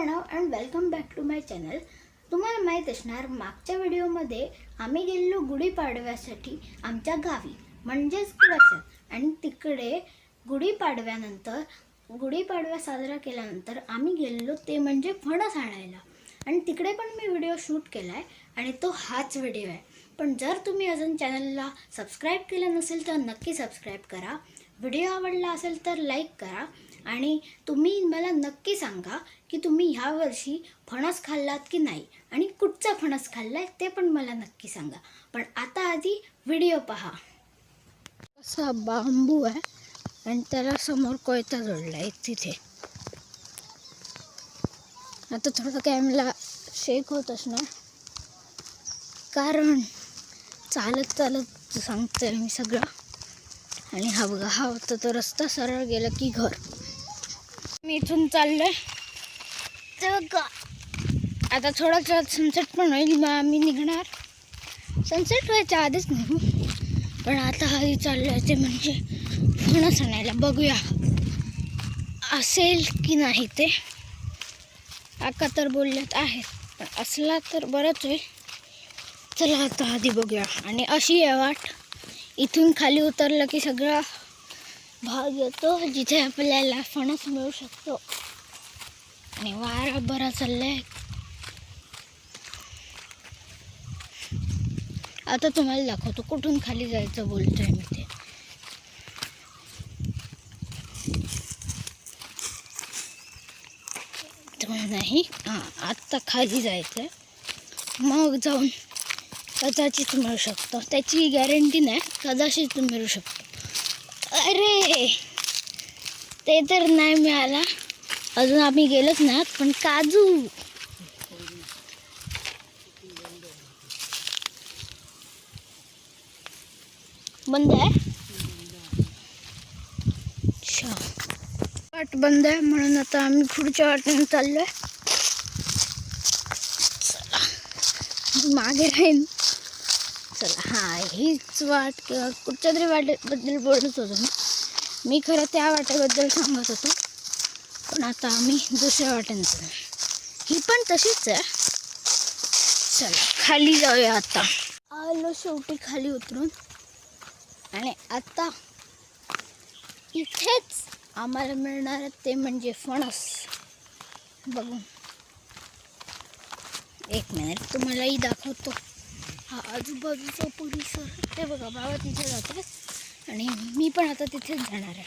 Pranav and welcome back to my channel तुम्हाला माहीत असणार मागच्या व्हिडिओमध्ये आम्ही गेलेलो गुढीपाडव्यासाठी आमच्या गावी म्हणजेच कुडाशात आणि तिकडे गुढीपाडव्यानंतर गुढीपाडवा साजरा केल्यानंतर आम्ही गेलेलो ते म्हणजे फणस आणायला. आणि तिकडे पण मी व्हिडिओ शूट केला आहे आणि तो हाच व्हिडिओ आहे. पण जर तुम्ही अजून चॅनलला सबस्क्राईब केलं नसेल तर नक्की सबस्क्राईब करा. व्हिडिओ आवडला असेल तर लाईक करा. आणि तुम्ही मला नक्की सांगा की तुम्ही ह्या वर्षी फणस खाल्लात की नाही आणि कुठचा फणस खाल्लाय ते पण मला नक्की सांगा. पण आता आधी व्हिडिओ पहा. असा बांबू आहे आणि त्याला समोर कोयता जोडला आहे तिथे. आता थोडं कॅमेरा शेक होत असणार. कारण चालत चालत सांगते मी सगळं. आणि हा बघा हा होता तो रस्ता सरळ गेला की घर. मी इथून चाललोय. आता थोडा थोडा सनसेट पण होईल मग आम्ही निघणार. सनसेट व्हायच्या आधीच निघू. पण आता आधी चाललोय ते म्हणजे फणस आणायला बघूया. असेल की नाही ते? आका तर बोलल्यात आहेत पण असला तर बरंच होईल. चला आता आधी बघूया. आणि अशी आहे वाट. इथून खाली उतरलं की सगळं भाग येतो जिथे आपल्याला फणस मिळू शकतो. आणि वारा बरा चाललाय. आता तुम्हाला दाखवतो कुठून खाली जायचं बोलतोय मी ते. नाही हां आत्ता खाली जायचं मग जाऊन कदाचित मिळू शकतो. त्याची गॅरंटी नाही कदाचित मिळू शकतो. अरे! ते तर नाही मिळाला. अजून आम्ही गेलोच ना पण काजू. बंद आहे? अच्छा. वाट बंद आहे म्हणून आता आम्ही पुढच्या वाटेने चाललोय. चला. मागे राहीन. चला. हां हीच वाट किंवा कुठच्या तरी वाटेबद्दल बोलत होतो मी. मी खरं त्या वाटेबद्दल सांगत होतो. पण आता आम्ही दुसऱ्या वाटेने ही पण तशीच आहे. चला खाली जाऊया आता. आलो शेवटी खाली उतरून. आणि आता इथेच आम्हाला मिळणार ते म्हणजे फणस. बघून एक मिनिट तुम्हालाही दाखवतो. हा आजूबाजूचा परिसर ते बघा बाबा तिथे जाते आणि मी पण आता तिथेच जाणार आहे.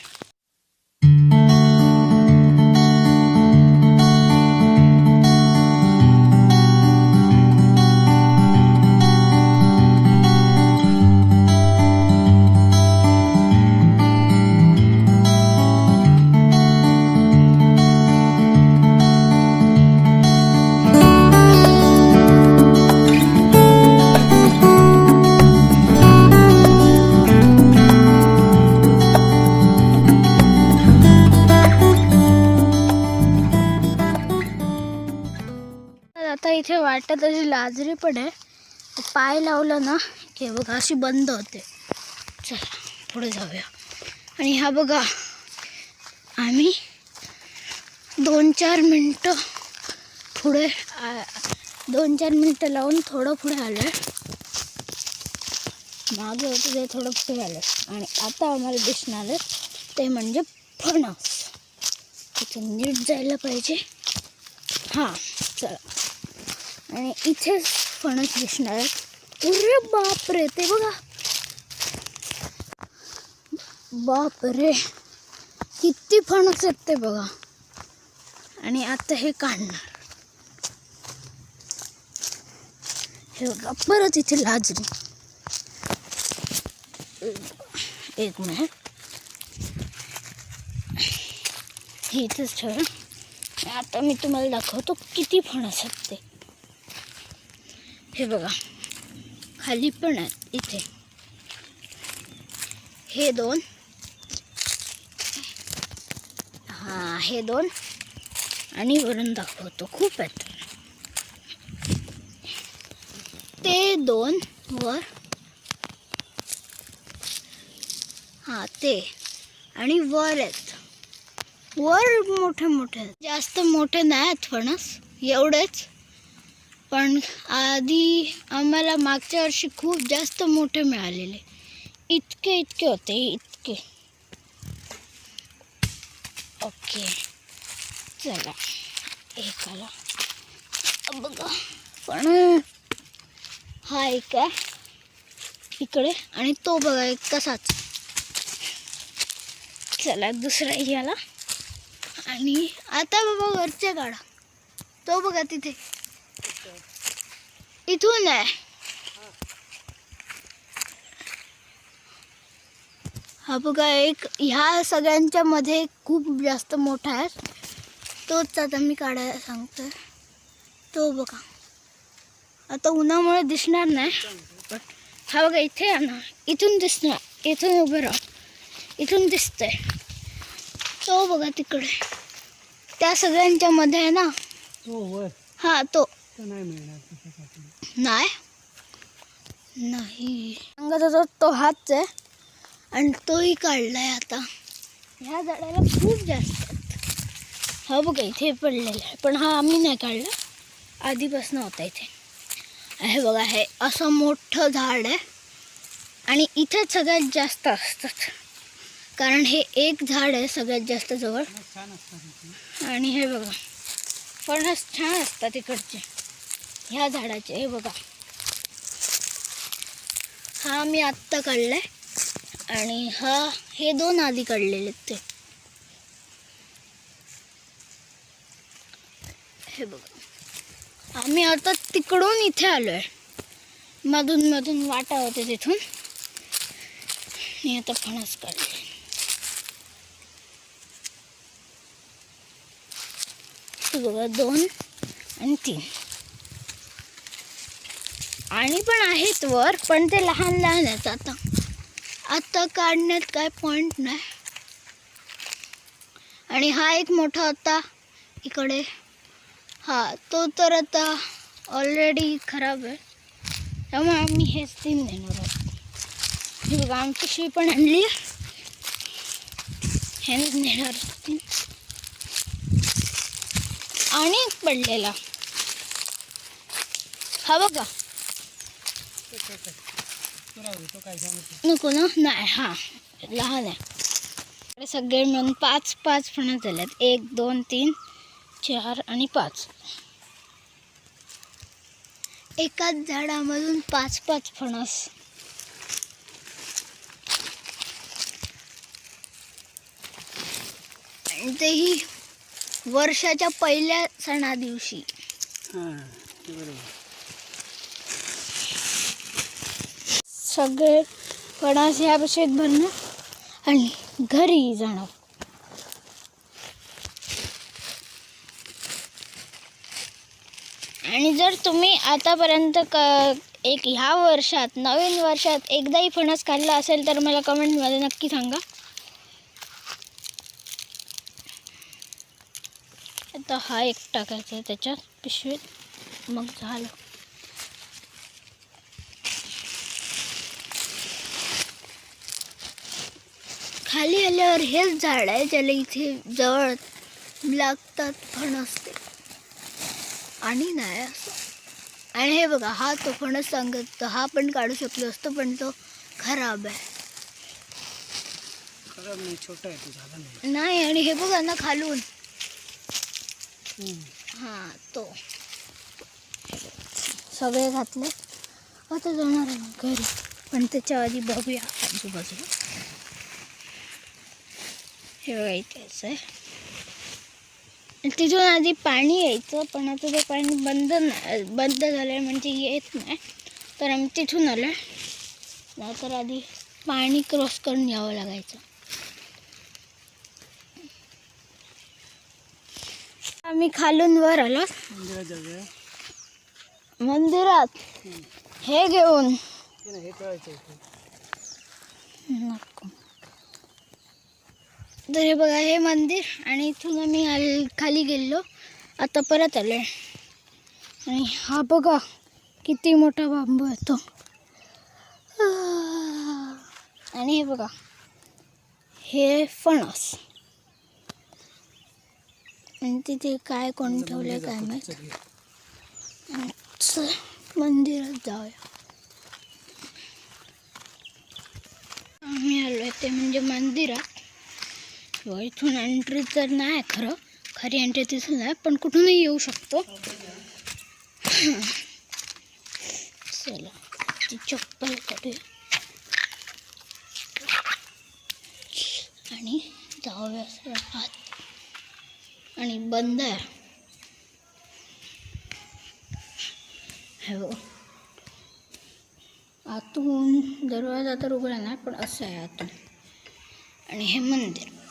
वाटत अशी लाजरी पण आहे. पाय लावलं ना की बघा अशी बंद होते. चला पुढे जाऊया. आणि ह्या बघा आम्ही दोन चार मिनटं पुढे दोन चार मिनटं लावून थोडं पुढे आलो आहे मागे होतं ते थोडं पुढे आलं. आणि आता आम्हाला दिसणार आहे ते म्हणजे फणस. तिथे नीट जायला पाहिजे. हां चला. आणि इथेच फणस दिसणार आहे. अरे बापरे ते बघा. बापरे किती फणस आहेत ते बघा. आणि आता हे काढणार. हे बघा परत इथे लाजरी. एक मिनिट. हे इथेच ठेव. आता मी तुम्हाला दाखवतो किती फणस आहेत ते. हे बघा. खाली पण आहेत इथे. हे दोन. हां हे दोन. आणि वरून दाखवतो. खूप आहेत. ते दोन वर. हां ते. आणि वर आहेत. वर मोठे मोठे जास्त मोठे नाही आहेत फणस. एवढेच. पण आधी आम्हाला मागच्या वर्षी खूप जास्त मोठे मिळालेले. इतके इतके होते इतके. ओके. चला. एक आला बघा. पण हा एक आहे. इकडे. आणि तो बघा एक तसाच चला दुसरा याला. आणि आता बाबा वरच्या काढा तो बघा तिथे. इथून आहे. हा बघा एक ह्या सगळ्यांच्या मध्ये खूप जास्त मोठा आहे. तोच आता मी काढायला सांगतोय तो बघा. आता उन्हामुळे दिसणार नाही. हा बघा इथे आहे ना इथून दिसणार इथून उभं राहा. इथून दिसतंय. तो बघा तिकडे. त्या सगळ्यांच्या मध्ये आहे ना? हा तो नाही मिळणार. नाही. नाही. सांगत होतो तो हाच आहे आणि तोही काढलाय आता. ह्या झाडाला खूप जास्त आहेत. हा बघा इथे पडलेला आहे. पण हा आम्ही नाही काढला. आधीपासून होता इथे. हे बघा हे असं मोठं झाड आहे. आणि इथेच सगळ्यात जास्त असतात. कारण हे एक झाड आहे सगळ्यात जास्त जवळ. इथे. आणि हे बघा फणस छान असतात इकडचे. ह्या झाडाचे हे बघा. हा मी आत्ता काढलाय आणि हा हे दोन आधी काढलेले आहेत ते. हे बघा. आम्ही आता तिकडून इथे आलोय. मधून मधून वाटा होते तिथून. मी आता फणस काढले हे बघा दोन आणि तीन. आणि पण आहेत वर पण ते लहान लहान आहेत आता. आता काढण्यात काय पॉईंट नाही. आणि हा एक मोठा होता इकडे. हा तो तर आता ऑलरेडी खराब आहे. त्यामुळे आम्ही हेच तीन देणार आहोत. हे बघा आमची पण आणली ह्यानेच नेणार तीन आणि एक पडलेला. हा बघा तो छोटा आहे. तो राहू दे, तो काय सांगतो नको ना? नाही हा. लहान आहे. सगळे मिळून पाच पाच फणस झाल्यात. एक दोन तीन चार आणि पाच. एकाच झाडामधून पाच पाच फणस. तेही वर्षाच्या पहिल्या सणा दिवशी बरोबर. सगळे फणस ह्या भाषेत भरणं आणि घरी जाणार आणि जर तुम्ही आतापर्यंत क एक ह्या वर्षात नवीन वर्षात एकदाही फणस खाल्ला असेल तर मला कमेंटमध्ये नक्की सांगा. आता हा एक टाकायचा आहे त्याच्यात पिशवीत. मग झालं. खाली आल्यावर हेच झाड आहे ज्याला इथे जवळ लागतात फणस ते. आणि नाही असं. आणि हे बघा हा तो फणस सांगत तो हा पण काढू शकलो असतो पण तो खराब आहे. खराब नाही छोटा आहे तो झाला नाही. नाही आणि हे बघा ना खालून. हां तो. सगळे घातले. आता जाणार घरी. पण त्याच्या आधी बघूया आजूबाजूला. हे बघा आहे तिथून आधी पाणी यायचं पण आता ते पाणी बंद नाही बंद झालं म्हणजे येत नाही. तर आम्ही तिथून आलो नाहीतर आधी पाणी क्रॉस करून यावं लागायचं. आम्ही खालून वर आलो. मंदिरात हे घेऊन. नको. तर हे बघा हे मंदिर आणि इथून आम्ही आल खाली गेलो. आता परत आलो आणि हा बघा किती मोठा बांबू येतो. आणि हे बघा हे फणस. आणि तिथे काय कोण ठेवलंय काय माहीत. मंदिरात जाऊया. आम्ही आलोय ते म्हणजे मंदिरात. किंवा इथून एंट्री तर नाही खरं. खरी एंट्री तिथून नाही पण कुठूनही येऊ शकतो. चला ती चप्पल काढूया. आणि जाऊया सगळं आत. आणि बंद आहे. हो. आतून दरवाजा तर उघडा नाही पण असं आहे आतून. आणि हे मंदिर.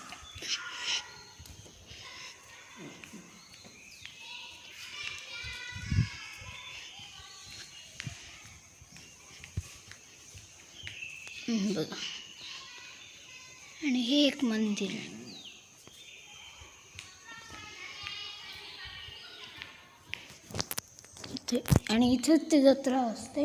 बघा आणि हे एक मंदिर आहे. इथे आणि इथेच ती जत्रा असते.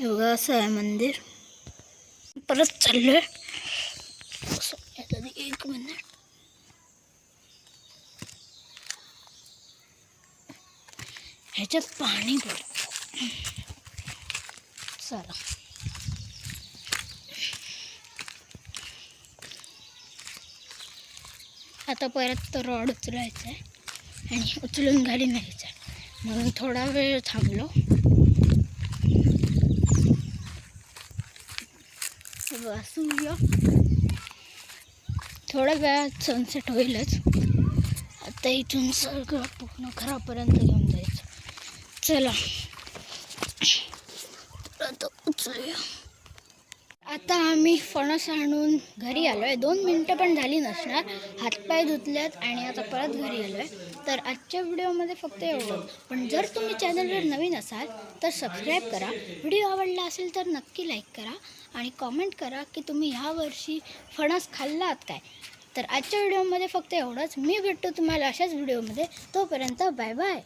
एवढं असं आहे मंदिर. परत चाललो आहे एक मिनिट. ह्याच्यात पाणी पडतं चला. आता परत तो रॉड उचलायचा आहे आणि उचलून घाली न्यायचा आहे म्हणून थोडा वेळ थांबलो. बघा सूर्य थोड्या वेळात सनसेट होईलच. आता इथून सगळं पूर्ण घरापर्यंत घेऊन जायचं. चला. आता उचलूया. आता आम्ही फणस आणून घरी आलो आहे दोन मिनटं पण झाली नसणार. हातपाय धुतल्यात आणि आता परत घरी आलो आहे तर आजच्या व्हिडिओमध्ये फक्त एवढंच पण जर तुम्ही चॅनलवर नवीन असाल तर सबस्क्राईब करा. व्हिडिओ आवडला असेल तर नक्की लाईक करा आणि कॉमेंट करा की तुम्ही ह्या वर्षी फणस खाल्लात काय. तर आजच्या व्हिडिओमध्ये फक्त एवढंच. मी भेटतो तुम्हाला अशाच व्हिडिओमध्ये. तोपर्यंत बाय बाय